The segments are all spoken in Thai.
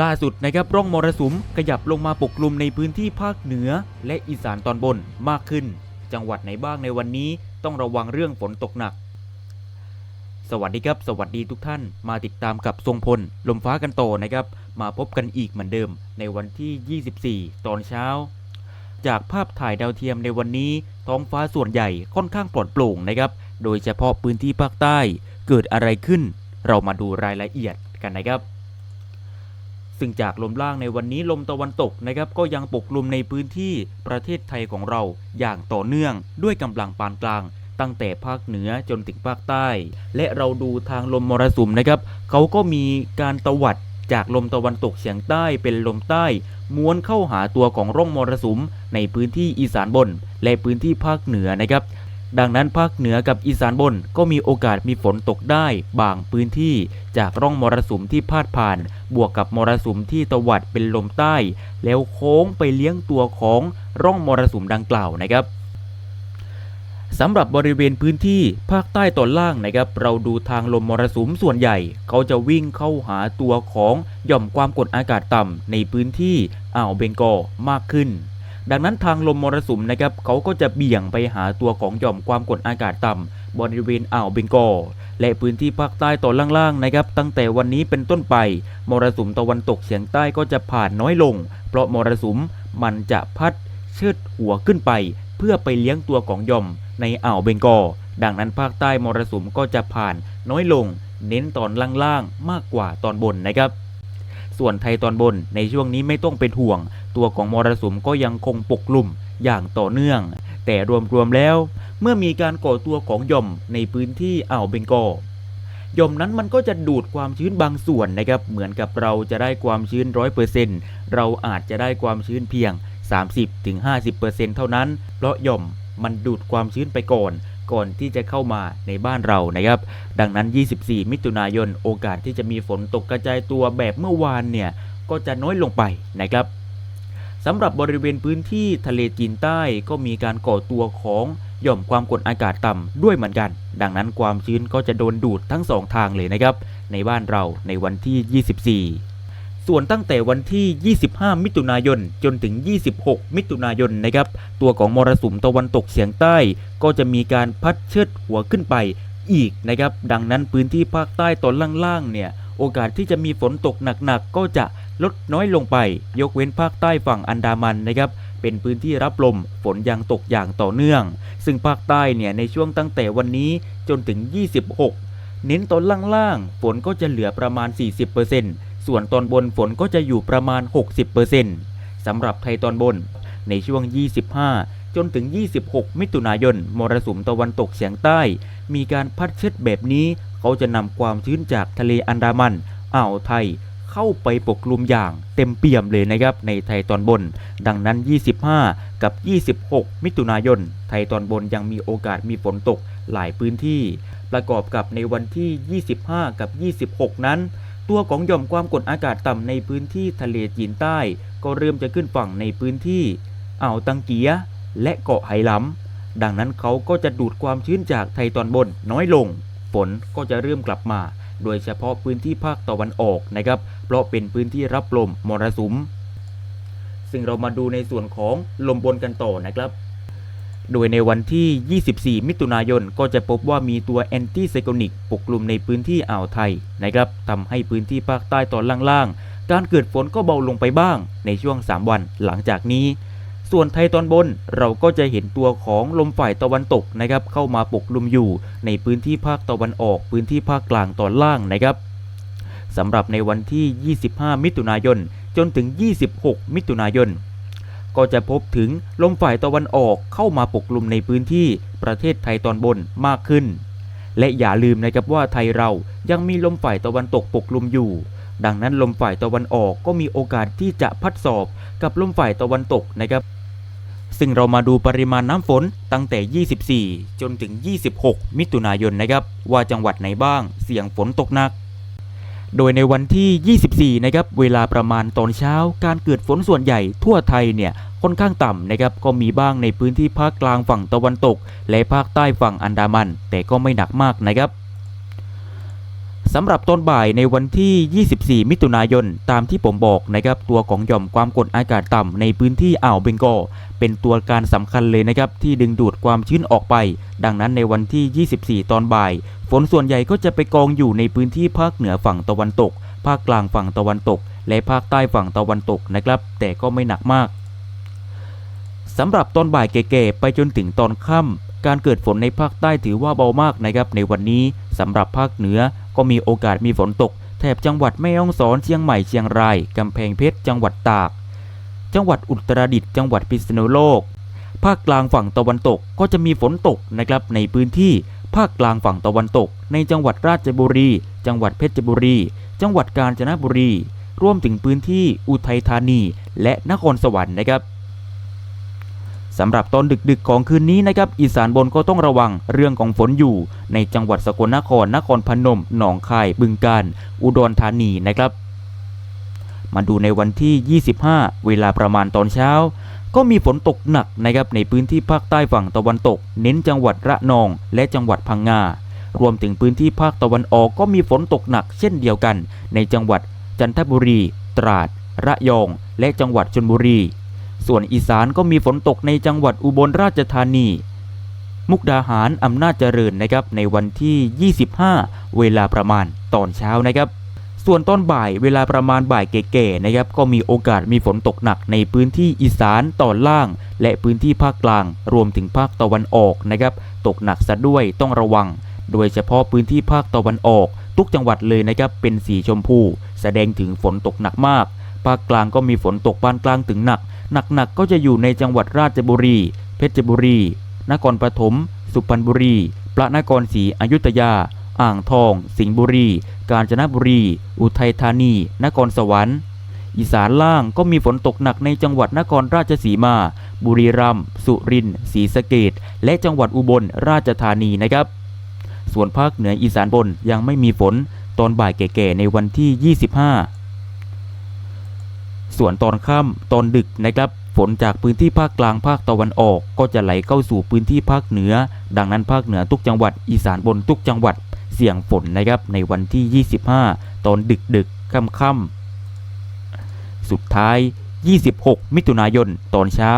ล่าสุดนะครับร่องมรสุมขยับลงมาปกคลุมในพื้นที่ภาคเหนือ และอีสานตอนบนมากขึ้น จังหวัดไหนบ้างในวันนี้ต้องระวังเรื่องฝนตกหนัก สวัสดีครับ สวัสดีทุกท่านมาติดตามกับทรงพล ลมฟ้ากันโตนะครับ มาพบกันอีกเหมือนเดิม ในวันที่ 24 ตอนเช้า จากภาพถ่ายดาวเทียมในวันนี้ ท้องฟ้าส่วนใหญ่ค่อนข้างปลอดโปร่งนะครับ โดยเฉพาะพื้นที่ภาคใต้ เกิดอะไรขึ้น เรามาดูรายละเอียดกันนะครับ ซึ่งจากลมล่างในวันนี้ลมตะวันตกนะครับก็ยังปกคลุมในพื้นที่ประเทศไทยของเราอย่างต่อเนื่องด้วยกำลังปานกลางตั้งแต่ภาคเหนือจนถึงภาคใต้ และเราดูทางลมมรสุมนะครับเขาก็มีการตวัดจากลมตะวันตกเฉียงใต้เป็นลมใต้ ม้วนเข้าหาตัวของร่องมรสุมในพื้นที่อีสานบน และพื้นที่ภาคเหนือนะครับ ดังนั้นภาคเหนือกับอีสานบนก็มีโอกาสมีฝนตกได้บางพื้นที่จากร่องมรสุมที่พาดผ่าน บวกกับมรสุมที่ตวัดเป็นลมใต้ แล้วโค้งไปเลี้ยงตัวของร่องมรสุมดังกล่าวนะครับสำหรับบริเวณพื้นที่ภาคใต้ตอนล่างนะครับ เราดูทางลมมรสุมส่วนใหญ่ เขาจะวิ่งเข้าหาตัวของหย่อมความกดอากาศต่ำในพื้นที่อ่าวเบงกอลมากขึ้น ดังนั้นทางลมมรสุมนะครับเขาก็จะเบี่ยงไปหาตัวของหย่อมความกดอากาศต่ำบริเวณอ่าวเบงกอลและพื้นที่ภาคใต้ตอนล่างๆนะครับ ตั้งแต่วันนี้เป็นต้นไป มรสุมตะวันตกเฉียงใต้ก็จะผ่านน้อยลง เพราะมรสุมมันจะพัดเชิดหัวขึ้นไป เพื่อไปเลี้ยงตัวของหย่อมในอ่าวเบงกอลดังนั้นภาคใต้มรสุมก็จะผ่านน้อยลง เน้นตอนล่างๆมากกว่าตอนบนนะครับ ส่วนไทยตอนบนในช่วงนี้ไม่ต้องเป็นห่วง ตัวของมรสุมก็ยังคงปกคลุมอย่างต่อเนื่อง แต่รวมๆแล้ว เมื่อมีการก่อตัวของหย่อมในพื้นที่อ่าวเบงกอลหย่อมนั้นมันก็จะดูดความชื้นบางส่วนนะครับ เหมือนกับเราจะได้ความชื้นร้อยเปอร์เซ็นต์เราอาจจะได้ความชื้นเพียง 30-50%เท่านั้น เพราะหย่อมมันดูดความชื้นไปก่อน ก่อนที่จะเข้ามาในบ้านเรานะครับ ดังนั้น 24 มิถุนายนโอกาสที่จะมีฝนตกกระจายตัวแบบเมื่อวานเนี่ยก็จะน้อยลงไปนะครับ สำหรับบริเวณพื้นที่ทะเลจีนใต้ก็มีการก่อตัวของหย่อมความกดอากาศต่ำด้วยเหมือนกัน ดังนั้นความชื้นก็จะโดนดูดทั้งสองทางเลยนะครับ ในบ้านเราในวันที่ 24 ส่วนตั้งแต่วันที่ 25 มิถุนายนจนถึง 26 มิถุนายนนะครับ ตัวของมรสุมตะวันตกเฉียงใต้ ก็จะมีการพัดเชิดหัวขึ้นไปอีกนะครับ ดังนั้นพื้นที่ภาคใต้ตอนล่างๆเนี่ย โอกาสที่จะมีฝนตกหนักๆก็จะ ลดน้อยลงไป ยกเว้นภาคใต้ฝั่งอันดามันนะครับเป็นพื้นที่รับลมฝนยังตกอย่างต่อเนื่อง ซึ่งภาคใต้เนี่ยในช่วงตั้งแต่วันนี้จนถึง 26 เน้นตอนล่างๆ ฝนก็จะเหลือประมาณ 40%ส่วนตอนบนฝนก็จะอยู่ประมาณ 60%สำหรับไทยตอนบน ในช่วง 25 จนถึง 26 มิถุนายน มรสุมตะวันตกเฉียงใต้ มีการพัดเช็ดแบบนี้ เขาจะนำความชื้นจากทะเลอันดามัน อ่าวไทย เข้าไปปกคลุมอย่างเต็มเปี่ยมเลยนะครับในไทยตอนบน ดังนั้น 25 กับ 26 มิถุนายน ไทยตอนบนยังมีโอกาสมีฝนตกหลายพื้นที่ ประกอบกับในวันที่ 25 กับ 26 นั้น ตัวของหย่อมความกดอากาศต่ำในพื้นที่ทะเลจีนใต้ ก็เริ่มจะขึ้นฝั่งในพื้นที่อ่าวตังเกียและเกาะไหหลำดังนั้นเขาก็จะดูดความชื้นจากไทยตอนบนน้อยลงฝนก็จะเริ่มกลับมา โดยเฉพาะพื้นที่ภาคตะวันออกนะครับ เพราะเป็นพื้นที่รับลมมรสุม ซึ่งเรามาดูในส่วนของลมบนกันต่อนะครับโดยในวันที่ 24 มิถุนายน ก็จะพบว่ามีตัวแอนตี้ไซโคนิกปกคลุมในพื้นที่อ่าวไทยนะครับทำให้พื้นที่ภาคใต้ตอนล่างๆ การเกิดฝนก็เบาลงไปบ้างในช่วง 3 วันหลังจากนี้ ส่วนไทยตอนบนเราก็จะเห็นตัวของลมฝ่ายตะวันตกนะครับเข้ามาปกคลุมอยู่ในพื้นที่ภาคตะวันออก พื้นที่ภาคกลางตอนล่างนะครับสำหรับในวันที่ 25 มิถุนายน จนถึง 26 มิถุนายน ก็จะพบถึงลมฝ่ายตะวันออกเข้ามาปกคลุมในพื้นที่ประเทศไทยตอนบนมากขึ้น และอย่าลืมนะครับว่าไทยเรายังมีลมฝ่ายตะวันตกปกคลุมอยู่ดังนั้นลมฝ่ายตะวันออกก็มีโอกาสที่จะพัดสอบกับลมฝ่ายตะวันตกนะครับ ซึ่งเรามาดูปริมาณน้ำฝนตั้งแต่ 24 จนถึง 26 มิถุนายนนะครับ ว่าจังหวัดไหนบ้างเสี่ยงฝนตกหนัก โดยในวันที่ 24 นะครับ เวลาประมาณตอนเช้า การเกิดฝนส่วนใหญ่ทั่วไทยเนี่ยค่อนข้างต่ำนะครับ ก็มีบ้างในพื้นที่ภาคกลางฝั่งตะวันตก และภาคใต้ฝั่งอันดามัน แต่ก็ไม่หนักมากนะครับ สำหรับตอนบ่ายในวันที่ 24 มิถุนายน ตามที่ผมบอกนะครับ ตัวของหย่อมความกดอากาศต่ำในพื้นที่อ่าวเบงกอลเป็นตัวการสำคัญเลยนะครับ ที่ดึงดูดความชื้นออกไป ดังนั้นในวันที่ 24 ตอนบ่าย ฝนส่วนใหญ่ก็จะไปกองอยู่ในพื้นที่ภาคเหนือฝั่งตะวันตก ภาคกลางฝั่งตะวันตก และภาคใต้ฝั่งตะวันตกนะครับ แต่ก็ไม่หนักมากสำหรับตอนบ่ายเก๋ๆไปจนถึงตอนค่ำการเกิดฝนในภาคใต้ถือว่าเบามากนะครับในวันนี้ สำหรับภาคเหนือ ก็มีโอกาสมีฝนตก แถบจังหวัดแม่ฮ่องสอนเชียงใหม่เชียงรายกำแพงเพชรจังหวัดตาก จังหวัดอุตรดิตถ์จังหวัดพิษณุโลก ภาคกลางฝั่งตะวันตกก็จะมีฝนตกนะครับในพื้นที่ภาคกลางฝั่งตะวันตก ในจังหวัดราชบุรี จังหวัดเพชรบุรี จังหวัดกาญจนบุรี รวมถึงพื้นที่อุทัยธานี และนครสวรรค์นะครับ สำหรับตอนดึกๆของคืนนี้นะครับอีสานบนก็ต้องระวังเรื่องของฝนอยู่ ในจังหวัดสกลนคร นครพนม หนองคาย บึงกาฬ อุดรธานีนะครับ มาดูในวันที่ 25 เวลาประมาณตอนเช้า ก็มีฝนตกหนักนะครับในพื้นที่ภาคใต้ฝั่งตะวันตก เน้นจังหวัดระนอง และจังหวัดพังงา รวมถึงพื้นที่ภาคตะวันออกก็มีฝนตกหนักเช่นเดียวกัน ในจังหวัดจันทบุรี ตราด ระยอง และจังหวัดชลบุรี ส่วนอีสานก็มีฝนตกในจังหวัดอุบลราชธานี มุกดาหารอำนาจเจริญนะครับในวันที่ 25 เวลาประมาณตอนเช้านะครับ ส่วนตอนบ่ายเวลาประมาณบ่ายเก๋ๆนะครับก็มีโอกาสมีฝนตกหนักในพื้นที่อีสานตอนล่าง และพื้นที่ภาคกลาง รวมถึงภาคตะวันออกนะครับ ตกหนักซะด้วยต้องระวัง โดยเฉพาะพื้นที่ภาคตะวันออก ทุกจังหวัดเลยนะครับเป็นสีชมพู แสดงถึงฝนตกหนักมาก ภาคกลางก็มีฝนตกปานกลางถึงหนัก หนักๆก็จะอยู่ในจังหวัดราชบุรี เพชรบุรี นครปฐม สุพรรณบุรี พระนครศรีอยุธยา อ่างทอง สิงห์บุรี กาญจนบุรี อุทัยธานี นครสวรรค์ อีสานล่างก็มีฝนตกหนักในจังหวัดนครราชสีมา บุรีรัมย์ สุรินทร์ ศรีสะเกดและจังหวัดอุบลราชธานีนะครับ ส่วนภาคเหนืออีสานบนยังไม่มีฝน ตอนบ่ายแก่ๆในวันที่ 25 ส่วนตอนค่ำตอนดึกนะครับ ฝนจากพื้นที่ภาคกลางภาคตะวันออก ก็จะไหลเข้าสู่พื้นที่ภาคเหนือ ดังนั้นภาคเหนือทุกจังหวัดอีสานบนทุกจังหวัดเสี่ยงฝนนะครับในวันที่ 25 ตอนดึกดึกค่ำค่ำสุดท้าย 26 มิถุนายนตอนเช้า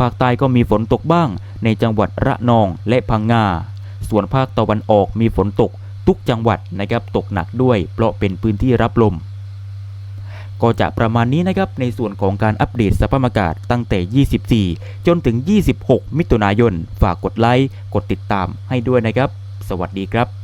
ภาคใต้ก็มีฝนตกบ้าง ในจังหวัดระนองและพังงาส่วนภาคตะวันออกมีฝนตกทุกจังหวัดนะครับตกหนักด้วย เพราะเป็นพื้นที่รับลม ก็จะประมาณนี้นะครับในส่วนของการอัปเดตสภาพอากาศตั้งแต่ 24 จนถึง 26 มิถุนายน ฝากกดไลค์ กดติดตามให้ด้วยนะครับ สวัสดีครับ